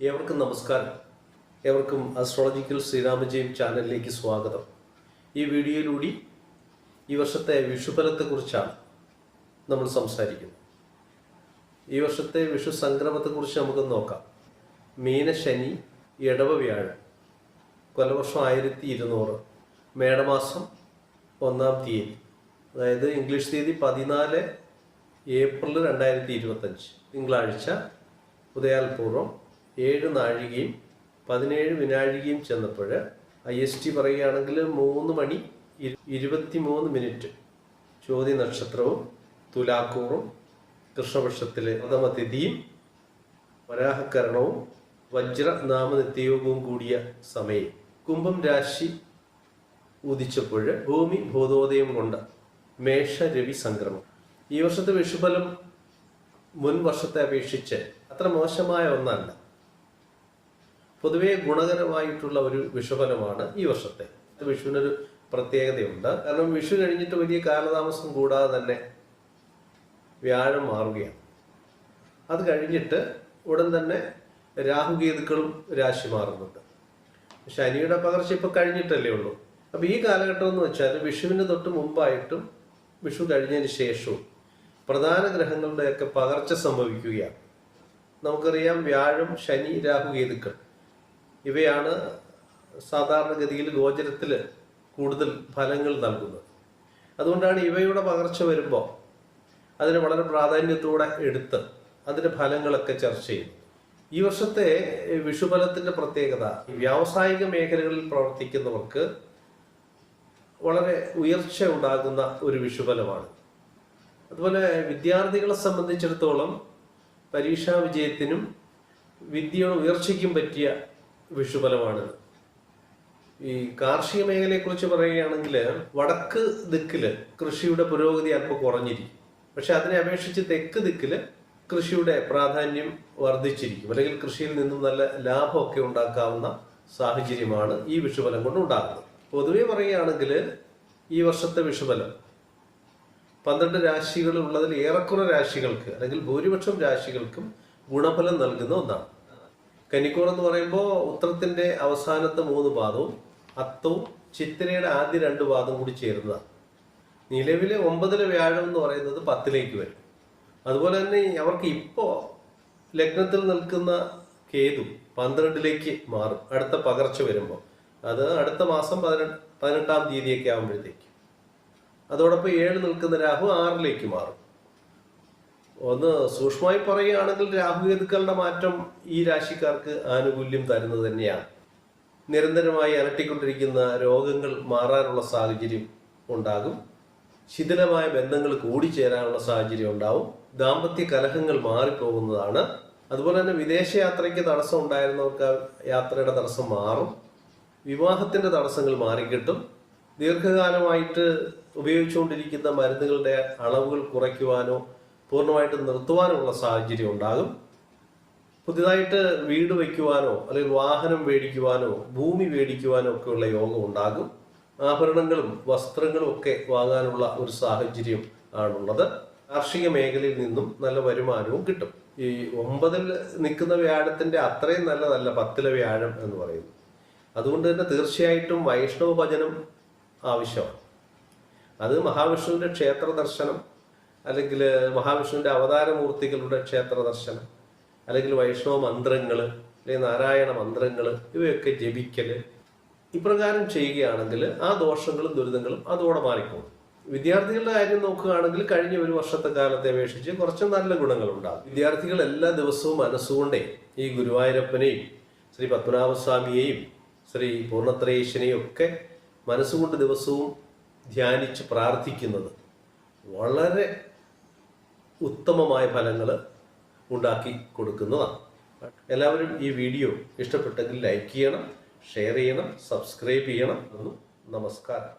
ഏവർക്കും നമസ്കാരം. ഏവർക്കും അസ്ട്രോളജിക്കൽ ശ്രീരാമജയം ചാനലിലേക്ക് സ്വാഗതം. ഈ വീഡിയോയിലൂടെ ഈ വർഷത്തെ വിഷുഫലത്തെക്കുറിച്ചാണ് നമ്മൾ സംസാരിക്കുന്നത്. ഈ വർഷത്തെ വിഷു സംക്രമത്തെക്കുറിച്ച് നമുക്ക് നോക്കാം. മീനശനി ഇടവ വ്യാഴം. കൊലവർഷം ആയിരത്തി ഇരുന്നൂറ് മേടമാസം ഒന്നാം തീയതി. അതായത് ഇംഗ്ലീഷ് തീയതി പതിനാല് ഏപ്രിൽ രണ്ടായിരത്തി ഇരുപത്തഞ്ച് തിങ്കളാഴ്ച ഉദയാൽപൂർവം ഏഴ് നാഴികയും പതിനേഴ് വിനാഴികയും ചെന്നപ്പോൾ ഐ എസ് ടി പറയുകയാണെങ്കിൽ മൂന്ന് മണി ഇരു- ഇരുപത്തി മൂന്ന് മിനിറ്റ്. ചോദ്യ നക്ഷത്രവും തുലാക്കൂറും കൃഷ്ണപക്ഷത്തിലെ പ്രഥമതിഥിയും വരാഹകരണവും വജ്ര നാമനിത്യയോഗവും കൂടിയ സമയം. കുംഭം രാശി ഉദിച്ചപ്പോൾ ഭൂമി ബോധോദയം കൊണ്ട് മേഷ രവി സംക്രമം. ഈ വർഷത്തെ വിഷുഫലം മുൻ വർഷത്തെ അപേക്ഷിച്ച് അത്ര മോശമായ ഒന്നല്ല. പൊതുവേ ഗുണകരമായിട്ടുള്ള ഒരു വിഷുഫലമാണ് ഈ വർഷത്തെ. വിഷുവിനൊരു പ്രത്യേകതയുണ്ട്. കാരണം വിഷു കഴിഞ്ഞിട്ട് വലിയ കാലതാമസം കൂടാതെ തന്നെ വ്യാഴം മാറുകയാണ്. അത് കഴിഞ്ഞിട്ട് ഉടൻ തന്നെ രാഹുകേതുക്കളും രാശി മാറുന്നുണ്ട്. ശനിയുടെ പകർച്ച ഇപ്പൊ കഴിഞ്ഞിട്ടല്ലേ ഉള്ളൂ. അപ്പൊ ഈ കാലഘട്ടം എന്ന് വെച്ചാൽ വിഷുവിന് തൊട്ട് മുമ്പായിട്ടും വിഷു കഴിഞ്ഞതിന് ശേഷവും പ്രധാന ഗ്രഹങ്ങളുടെയൊക്കെ പകർച്ച സംഭവിക്കുകയാണ്. നമുക്കറിയാം വ്യാഴം ശനി രാഹുകേതുക്കൾ. ഇവയാണ് സാധാരണഗതിയിൽ ഗോചരത്തിൽ കൂടുതൽ ഫലങ്ങൾ നൽകുന്നത്. അതുകൊണ്ടാണ് ഇവയുടെ പകർച്ച വരുമ്പോൾ അതിന് വളരെ പ്രാധാന്യത്തോടെ എടുത്ത് അതിന്റെ ഫലങ്ങളൊക്കെ ചർച്ച ചെയ്യും ഈ വർഷത്തെ വിഷുഫലത്തിന്റെ പ്രത്യേകത വ്യാവസായിക മേഖലകളിൽ പ്രവർത്തിക്കുന്നവർക്ക് വളരെ ഉയർച്ച ഉണ്ടാകുന്ന ഒരു വിഷുഫലമാണ്. അതുപോലെ വിദ്യാർത്ഥികളെ സംബന്ധിച്ചിടത്തോളം പരീക്ഷാ വിജയത്തിനും വിദ്യയുടെ ഉയർച്ചയ്ക്കും പറ്റിയ വിഷുഫലമാണിത് ഈ കാർഷിക മേഖലയെക്കുറിച്ച് പറയുകയാണെങ്കിൽ വടക്ക് ദിക്കിൽ കൃഷിയുടെ പുരോഗതി അല്പം കുറഞ്ഞിരിക്കും. പക്ഷെ അതിനെ അപേക്ഷിച്ച് തെക്ക് ദിക്കിൽ കൃഷിയുടെ പ്രാധാന്യം വർദ്ധിച്ചിരിക്കും. അല്ലെങ്കിൽ കൃഷിയിൽ നിന്നും നല്ല ലാഭമൊക്കെ ഉണ്ടാക്കാവുന്ന സാഹചര്യമാണ് ഈ വിഷുഫലം കൊണ്ട് ഉണ്ടാകുന്നത്. പൊതുവെ പറയുകയാണെങ്കിൽ ഈ വർഷത്തെ വിഷുഫലം പന്ത്രണ്ട് രാശികളുള്ളതിൽ ഏറെക്കുറെ രാശികൾക്ക് അല്ലെങ്കിൽ ഭൂരിപക്ഷം രാശികൾക്കും ഗുണഫലം നൽകുന്ന ഒന്നാണ്. കന്നിക്കൂർ എന്ന് പറയുമ്പോൾ ഉത്രത്തിന്റെ അവസാനത്തെ മൂന്ന് പാദവും അത്തവും ചിത്തിരയുടെ ആദ്യ രണ്ട് പാദം കൂടി ചേരുന്നതാണ് നിലവിലെ ഒമ്പതിലെ വ്യാഴം എന്ന് പറയുന്നത് പത്തിലേക്ക് വരും. അതുപോലെ തന്നെ അവർക്ക് ഇപ്പോൾ ലഗ്നത്തിൽ നിൽക്കുന്ന കേതു പന്ത്രണ്ടിലേക്ക് മാറും. അടുത്ത പകർച്ച വരുമ്പോൾ അത് അടുത്ത മാസം പതിനെട്ട് പതിനെട്ടാം തീയതിയൊക്കെ ആകുമ്പോഴത്തേക്ക് അതോടൊപ്പം ഏഴ് നിൽക്കുന്ന രാഹു ആറിലേക്ക് മാറും. ഒന്ന് സൂക്ഷ്മമായി പറയുകയാണെങ്കിൽ രാഹുകേതുക്കളുടെ മാറ്റം ഈ രാശിക്കാർക്ക് ആനുകൂല്യം തരുന്നത് തന്നെയാണ്. നിരന്തരമായി അലട്ടിക്കൊണ്ടിരിക്കുന്ന രോഗങ്ങൾ മാറാനുള്ള സാഹചര്യം ഉണ്ടാകും. ശിഥിലമായ ബന്ധങ്ങൾ കൂടിച്ചേരാനുള്ള സാഹചര്യം ഉണ്ടാവും. ദാമ്പത്യ കലഹങ്ങൾ മാറിപ്പോകുന്നതാണ്. അതുപോലെ തന്നെ വിദേശയാത്രയ്ക്ക് തടസ്സം ഉണ്ടായിരുന്നവർക്ക് യാത്രയുടെ തടസ്സം മാറും. വിവാഹത്തിന്റെ തടസ്സങ്ങൾ മാറിക്കിട്ടും. ദീർഘകാലമായിട്ട് ഉപയോഗിച്ചുകൊണ്ടിരിക്കുന്ന മരുന്നുകളുടെ അളവുകൾ കുറയ്ക്കുവാനോ പൂർണമായിട്ട് നിർത്തുവാനുള്ള സാഹചര്യം ഉണ്ടാകും. പുതിയതായിട്ട് വീട് വയ്ക്കുവാനോ അല്ലെങ്കിൽ വാഹനം മേടിക്കുവാനോ ഭൂമി മേടിക്കുവാനോ ഒക്കെയുള്ള യോഗം ഉണ്ടാകും. ആഭരണങ്ങളും വസ്ത്രങ്ങളും ഒക്കെ വാങ്ങാനുള്ള ഒരു സാഹചര്യം ആണുള്ളത്. കാർഷിക മേഖലയിൽ നിന്നും നല്ല വരുമാനവും കിട്ടും. ഈ ഒമ്പതിൽ നിൽക്കുന്ന വ്യാഴത്തിന്റെ അത്രയും നല്ലതല്ല പത്തിലെ വ്യാഴം എന്ന് പറയുന്നു അതുകൊണ്ട് തന്നെ തീർച്ചയായിട്ടും വൈഷ്ണവ ഭജനം ആവശ്യമാണ്. അത് മഹാവിഷ്ണുവിന്റെ ക്ഷേത്ര ദർശനം അല്ലെങ്കിൽ മഹാവിഷ്ണുവിന്റെ അവതാരമൂർത്തികളുടെ ക്ഷേത്ര ദർശനം അല്ലെങ്കിൽ വൈഷ്ണവ മന്ത്രങ്ങൾ അല്ലെങ്കിൽ നാരായണ മന്ത്രങ്ങൾ ഇവയൊക്കെ ജപിക്കൽ ഇപ്രകാരം ചെയ്യുകയാണെങ്കിൽ ആ ദോഷങ്ങളും ദുരിതങ്ങളും അതോടെ മാറിക്കോളും. വിദ്യാർത്ഥികളുടെ കാര്യം നോക്കുകയാണെങ്കിൽ കഴിഞ്ഞ ഒരു വർഷത്തെ കാലത്തെ അപേക്ഷിച്ച് കുറച്ച് നല്ല ഗുണങ്ങളുണ്ടാകും. വിദ്യാർത്ഥികൾ എല്ലാ ദിവസവും മനസ്സുകൊണ്ടേ ഈ ഗുരുവായൂരപ്പനെയും ശ്രീ പത്മനാഭസ്വാമിയെയും ശ്രീ പൂർണത്രയേശനെയും ഒക്കെ മനസ്സുകൊണ്ട് ദിവസവും ധ്യാനിച്ച് പ്രാർത്ഥിക്കുന്നത് വളരെ ഉത്തമമായ ഫലങ്ങൾ ഉണ്ടാക്കി കൊടുക്കുന്നതാണ്. എല്ലാവരും ഈ വീഡിയോ ഇഷ്ടപ്പെട്ടെങ്കിൽ ലൈക്ക് ചെയ്യണം ഷെയർ ചെയ്യണം സബ്സ്ക്രൈബ് ചെയ്യണം. നമസ്കാരം.